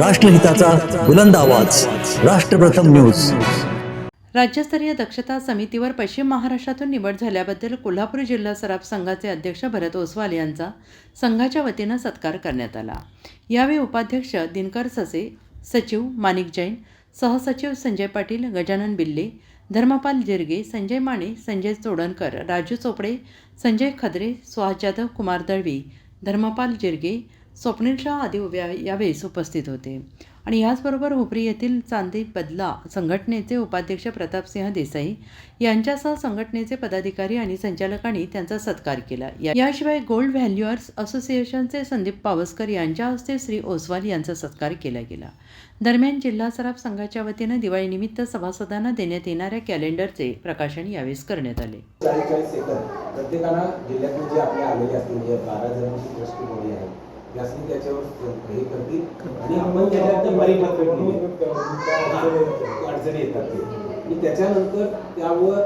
राष्ट्रहिताचा बुलंद आवाज. राष्ट्रप्रथम न्यूज. राज्यस्तरीय दक्षता समितीवर पश्चिम महाराष्ट्रातून निवड झाल्याबद्दल कोल्हापूर जिल्हा सराफ संघाचे अध्यक्ष भरत ओसवाल यांचा संघाच्या वतीनं सत्कार करण्यात आला. यावेळी उपाध्यक्ष दिनकर ससे सचिव माणिक जैन सहसचिव संजय पाटील गजानन बिल्ले धर्मपाल जिरगे संजय माने संजय चोडणकर राजू चोपडे संजय खदरे सुहास जाधव कुमार दळवी धर्मपाल जिरगे स्वप्नील शाह आदी उभ्या यावेळेस उपस्थित होते. आणि याचबरोबर हुपरी येथील चांदी बदला संघटनेचे उपाध्यक्ष प्रतापसिंह देसाई यांच्यासह संघटनेचे पदाधिकारी आणि संचालकांनी त्यांचा सत्कार केला. याशिवाय गोल्ड व्हॅल्युअर्स असोसिएशनचे संदीप पावसकर यांच्या हस्ते श्री ओसवाल यांचा सत्कार केला गेला. दरम्यान जिल्हा सराफ संघाच्या वतीनं दिवाळीनिमित्त सभासदांना देण्यात येणाऱ्या कॅलेंडरचे प्रकाशन यावेळेस करण्यात आले. प्रत्येकानं जिल्ह्यातून जे आपले आलेले असतील म्हणजे बारा जणांची त्यासनी त्याच्यावर हे करतील. आणि आपण त्याच्यात ते परिपत्रक अडचणी येतात. ते. आणि त्याच्यानंतर त्यावर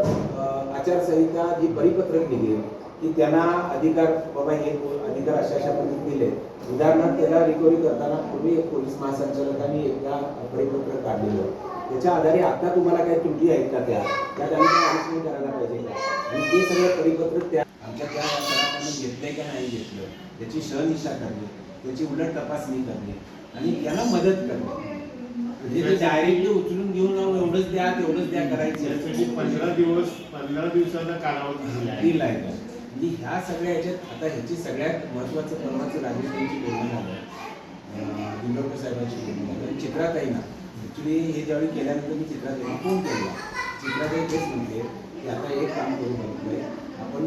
आचारसंहिता जी परिपत्रक निघेल की त्यांना अधिकार बाबा हे अधिकार अशा अशा पद्धतीने दिले उदाहरणार्थ त्याला रिकव्हरी करताना पूर्वी एक पोलीस महासंचालकांनी एकदा परिपत्रक काढलेलं त्याच्या आधारे आता तुम्हाला काही त्रुटी आहेत का त्या? त्या त्यांनी ॲडजस्टमेंट करायला पाहिजे का? आणि ते सगळं परिपत्रक त्या आमच्या त्या घेतलंय का नाही घेतलं त्याची शहनिशा करणे त्याची उलट तपासणी करणे. आणि त्याला मदत करणे. म्हणजे डायरेक्टली उचलून घेऊन एवढंच द्या तेवढंच द्या करायचं. पंधरा दिवस पंधरा दिवसाचा कालावधी दिला आहे. आहे आणि ह्या सगळ्या ह्याच्यात आता ह्याची सगळ्यात महत्वाचं परवाचं राजेश बोलणं झालं. अं, दिंडोरकर साहेबांची बोलणं झालं. आणि चित्राताई ना ॲक्च्युली हे ज्यावेळी केल्यानंतर मी चित्राताईला फोन केला. चित्राताई तेच म्हणते की आता एक काम करू बघतोय आपण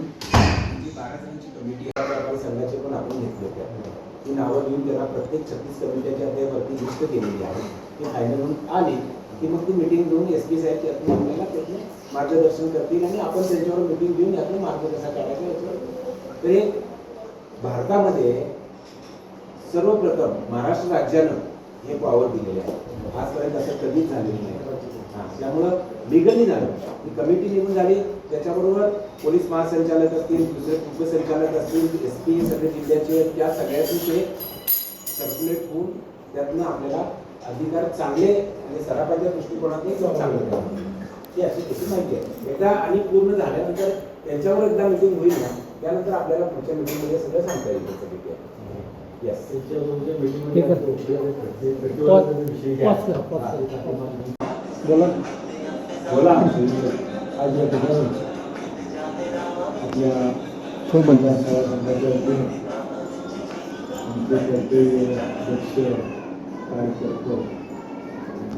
जी बारा जणांची कमिटी आहे आपण संघाचे पण आपण घेतले होते. ती नावं लिहून त्याला प्रत्येक छत्तीस कमिट्याच्या त्या लिस्ट केलेली आहे. ती फायनल होऊन आली की मग ती मिटिंग घेऊन एस पी साहेब आपल्याला त्यातून मार्गदर्शन करतील आणि आपण त्यांच्यावर मिटिंग घेऊन यातून मार्ग कसा काढायचा याच्यावर तर हे भारतामध्ये सर्वप्रथम महाराष्ट्र राज्यानं हे पॉवर दिलेले आहे. आजपर्यंत असं कधीच झालेलं नाही. त्यामुळं लिगली झालं. ही कमिटी निघून झाली. त्याच्याबरोबर पोलीस महासंचालक असतील दुसरे उपसंचालक असतील एस पी सगळे जिल्ह्याचे त्या सगळ्याची ते सर्क्युलेट होऊन त्यातनं आपल्याला अधिकार चांगले आणि सराफाच्या दृष्टिकोनातून चांगले. ही अशी त्याची माहिती आहे. एकदा आणि पूर्ण झाल्यानंतर त्यांच्यावर एकदा मिटिंग होईल ना त्यानंतर आपल्याला पुढच्या मिटिंगमध्ये सगळं सांगता येईल. त्याचं येस बोला आज या ठिकाणी आपल्या सेवा संघाच्या वतीने आमचे कर्तव्य दक्ष कार्यकर्ते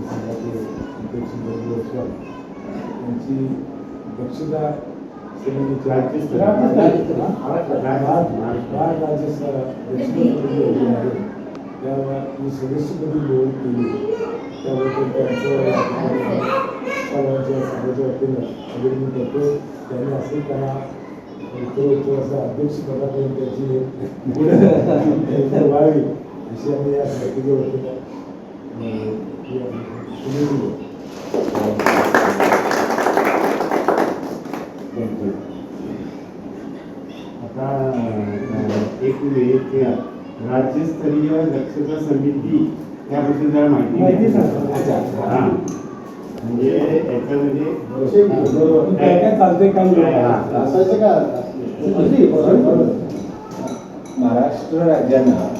संघाचे अध्यक्ष गौरव ओसवाल यांची दक्षता राज्य राज्य मी सदस्यपदी निवड केली त्याबद्दल त्यांचं सर्वांच्या समाजाच्या वतीनं. म्हणजे अभिनंदन करतो त्यांनी असेल त्यांना उत्तरोत्तर असं अध्यक्षपदापर्यंत त्याची व्हावी अशी आम्ही या समितीच्या वतीनं आता एक मिनिट राज्यस्तरीय दक्षता समिती त्याबद्दल जरा माहिती. हा. म्हणजे याच्यामध्ये काय काय चालतंय काय. हा. महाराष्ट्र राज्यानं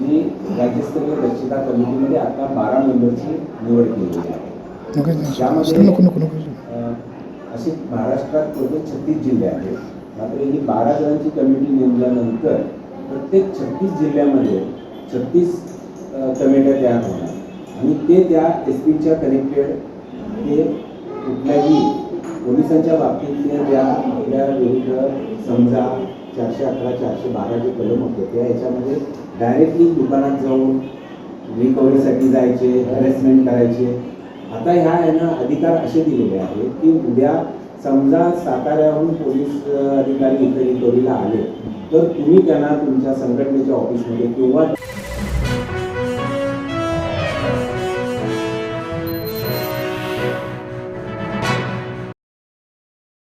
जी राज्यस्तरीय दक्षता कमिटीमध्ये आता बारा मेंबरची निवड केलेली आहे. त्यामध्ये असे महाराष्ट्रात टोटल छत्तीस जिल्हे आहेत? मात्र ही बारा जणांची कमिटी नेमल्यानंतर प्रत्येक छत्तीस जिल्ह्यामध्ये छत्तीस कमिट्या तयार होणार. आणि ते त्या एस पीच्या कनेक्टेड ते कुठल्याही पोलिसांच्या बाबतीतल्या ज्या आपल्या विरुद्ध समजा चारशे अकरा चारशे बारा जे कलम होते त्या याच्यामध्ये डायरेक्टली दुकानात जाऊन रिकव्हरीसाठी जायचे हॅरेसमेंट करायचे. आता ह्या यांना अधिकार असे दिलेले आहेत की उद्या समजा साताऱ्याहून पोलीस अधिकारी इथे रिकव्हरीला आले तर तुम्ही त्यांना तुमच्या संघटनेच्या ऑफिसमध्ये किंवा